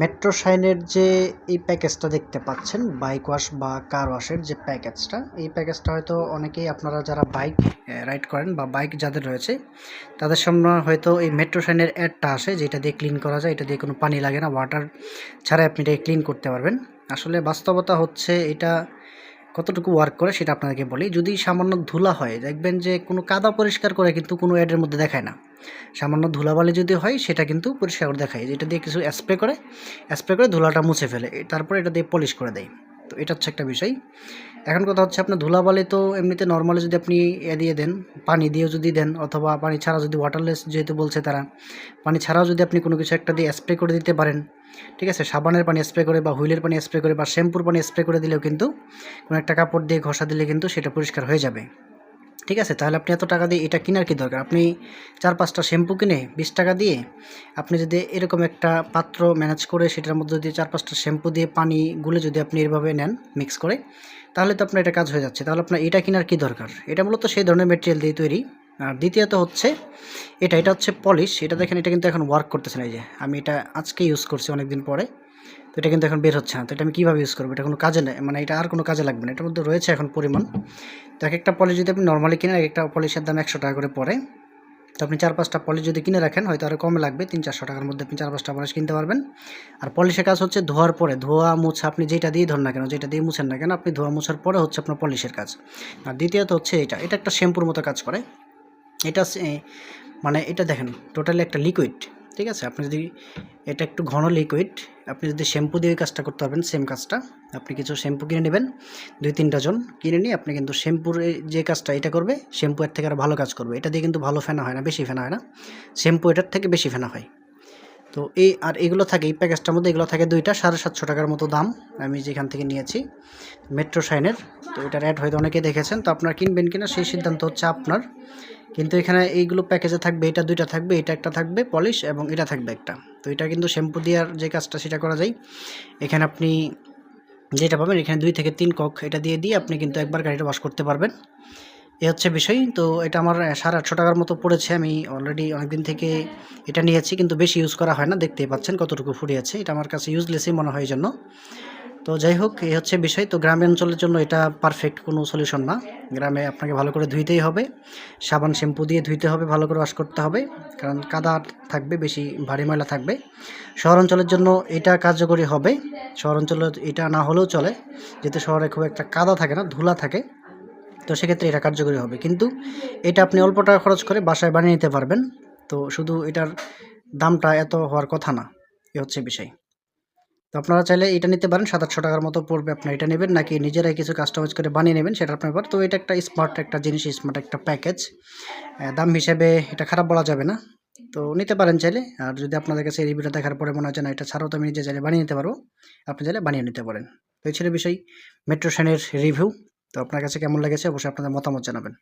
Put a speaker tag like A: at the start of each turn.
A: Metro শাইনের যে এই প্যাকেজটা দেখতে পাচ্ছেন, বাইক ওয়াশ বা কার ওয়াশের যে প্যাকেজটা, এই প্যাকেজটা হয়তো অনেকেই আপনারা যারা বাইক রাইড করেন বা বাইক যাদের রয়েছে, তাদের সামনে হয়তো এই মেট্রো শাইনের অ্যাডটা আসে, যেটা দিয়ে ক্লিন করা যায়, এটা দিয়ে কোনো পানি লাগে না ওয়াটার ছাড়াই আপনি এটাকে ক্লিন করতে পারবেন। আসলে বাস্তবতা হচ্ছে এটা কতটুকু ওয়ার্ক করে সেটা আপনাদেরকে বলি। যদি সামান্য ধুলা হয়, দেখবেন যে কোনো কাদা পরিষ্কার করে কিন্তু কোনো অ্যাডের মধ্যে দেখায় না। সামান্য ধুলাবালি যদি হয়, সেটা কিন্তু পরিষ্কার করে দেখায়। এটা দিয়ে কিছু স্প্রে করে স্প্রে করে ধুলাটা মুছে ফেলে। তারপরে এটা দিয়ে পলিশ করে দেয়। এটা হচ্ছে একটা বিষয়। এখন কথা হচ্ছে আপনার ধুলাবালি তো এমনিতে নর্মালি যদি আপনি এ দিয়ে দেন, পানি দিয়ে যদি দেন অথবা পানি ছাড়া যদি ওয়াটারলেস যেহেতু বলছে তারা, পানি ছাড়াও যদি আপনি কোনো কিছু একটা দিয়ে স্প্রে করে দিতে পারেন, ঠিক আছে? সাবানের পানি স্প্রে করে বা হুইলের পানি স্প্রে করে বা শ্যাম্পুর পানি স্প্রে করে দিলেও কিন্তু কোনো একটা কাপড় দিয়ে ঘষা দিলে কিন্তু সেটা পরিষ্কার হয়ে যাবে। ঠিক আছে? তাহলে আপনি এত টাকা দিয়ে এটা কেনার কি দরকার? আপনি চার পাঁচটা শ্যাম্পু কিনে বিশ টাকা দিয়ে আপনি যদি এরকম একটা পাত্র ম্যানেজ করে সেটার মধ্যে যদি চার পাঁচটা শ্যাম্পু দিয়ে পানি গুলে যদি আপনি এভাবে নেন মিক্স করে, তাহলে তো আপনার এটা কাজ হয়ে যাচ্ছে। তাহলে আপনার এটা কেনার কি দরকার? এটা মূলত সেই ধরনের মেটেরিয়াল দিয়ে তৈরি। আর দ্বিতীয়ত হচ্ছে এটা এটা হচ্ছে পলিশ। এটা দেখেন, এটা কিন্তু এখন ওয়ার্ক করতেছে না এই যে। আমি এটা আজকে ইউজ করছি অনেক দিন পরে। তো এটা কিন্তু এখন বের হচ্ছে না। তো এটা আমি কীভাবে ইউজ করব? এটা কোনো কাজে নেই মানে এটা আর কোনো কাজে লাগবে না। এটার মধ্যে রয়েছে এখন পরিমাণ। তো এক একটা পলিশ যদি আপনি নর্মালি কিনেন এক একটা পলিশের দাম একশো টাকা করে পড়ে। তো আপনি চার পাঁচটা পলিশ যদি কিনে রাখেন, হয়তো আরও কমে লাগবে, তিন চারশো টাকার মধ্যে আপনি চার পাঁচটা পলিশ কিনতে পারবেন। আর পলিশের কাজ হচ্ছে ধোয়ার পরে, ধোয়া, মুছা, আপনি যেটা দিয়ে ধর না কেন যেটা দিয়ে মুছেন না কেন, আপনি ধোয়া, মুছার পরে হচ্ছে আপনার পলিশের কাজ। আর দ্বিতীয়ত হচ্ছে এটা। এটা একটা শ্যাম্পুর মতো কাজ করে। এটা মানে এটা দেখেন টোটালি একটা লিকুইড ঠিক আছে? আপনি যদি এটা একটু ঘন লিকুইড আপনি যদি শ্যাম্পু দিয়ে কাজটা করতে পারবেন সেম কাজটা। আপনি কিছু শ্যাম্পু কিনে নেবেন, দুই তিনটা জন কিনে নিয়ে আপনি কিন্তু শ্যাম্পুর যে কাজটা এটা করবে, শ্যাম্পু এর থেকে আর ভালো কাজ করবে। এটা দিয়ে কিন্তু ভালো ফেনা হয় না, বেশি ফেনা হয় না। শ্যাম্পু এটার থেকে বেশি ফেনা হয়। তো এই আর এগুলো থাকে, এই প্যাকেজটার মধ্যে এগুলো থাকে দুইটা, সাড়ে সাতশো টাকার মতো দাম আমি যেখান থেকে নিয়েছি মেট্রো শাইনের তো এটার অ্যাড হয়তো অনেকে দেখেছেন। তো আপনার কিনবেন কিনা সেই সিদ্ধান্ত হচ্ছে আপনার। কিন্তু এখানে এইগুলো প্যাকেজে থাকবে, এটা দুইটা থাকবে, এটা একটা থাকবে, পলিশ এবং এটা থাকবে একটা। তো এটা কিন্তু শ্যাম্পু দেওয়ার যে কাজটা সেটা করা যায়। এখানে আপনি যেটা পাবেন, এখানে দুই থেকে তিন কক এটা দিয়ে দিয়ে আপনি কিন্তু একবার গাড়িটা ওয়াশ করতে পারবেন। এ হচ্ছে বিষয়। তো এটা আমার সাড়ে আটশো টাকার মতো পড়েছে। আমি অলরেডি অনেকদিন থেকে এটা নিয়েছি, কিন্তু বেশি ইউজ করা হয় না। দেখতেই পাচ্ছেন কতটুকু ফুরিয়েছে এটা আমার কাছে ইউজলেসই মনে হয় জন্য। তো যাই হোক, এই হচ্ছে বিষয়। তো গ্রামে অঞ্চলের জন্য এটা পারফেক্ট কোনো সলিউশন না। গ্রামে আপনাকে ভালো করে ধুইতেই হবে। সাবান, শ্যাম্পু দিয়ে ধুইতে হবে, ভালো করে ওয়াশ করতে হবে। কারণ কাদা থাকবে, বেশি ভারী ময়লা থাকবে। শহর অঞ্চলের জন্য এটা কার্যকরী হবে। শহর অঞ্চলে এটা না হলেও চলে। যেহেতু শহরে খুব একটা কাদা থাকে না, ধুলা থাকে, তো সেক্ষেত্রে এটা কার্যকরী হবে। কিন্তু এটা আপনি অল্প টাকা খরচ করে বাসায় বানিয়ে নিতে পারবেন। তো শুধু এটার দামটা এত হওয়ার কথা না। এ হচ্ছে বিষয়। তো আপনারা চাইলে এটা নিতে পারেন, সাত আটশো টাকার মতো পড়বে আপনার এটা নেবেন, নাকি নিজেরাই কিছু কাস্টমাইজ করে বানিয়ে নেবেন সেটা আপনার ব্যাপার তো এটা একটা স্মার্ট একটা জিনিস স্মার্ট একটা প্যাকেজ দাম হিসেবে এটা খারাপ বলা যাবে না। তো নিতে পারেন চাইলে, আর যদি আপনাদের কাছে রিভিউটা দেখার পরে মনে হয় না, এটা ছাড়াও তো আমি নিজে চাইলে বানিয়ে নিতে পারব, আপনি চাইলে বানিয়ে নিতে পারেন। তো এই ছিল বিষয়, মেট্রো শাইনের রিভিউ তো আপনার কাছে কেমন লেগেছে, অবশ্যই আপনাদের মতামত জানাবেন।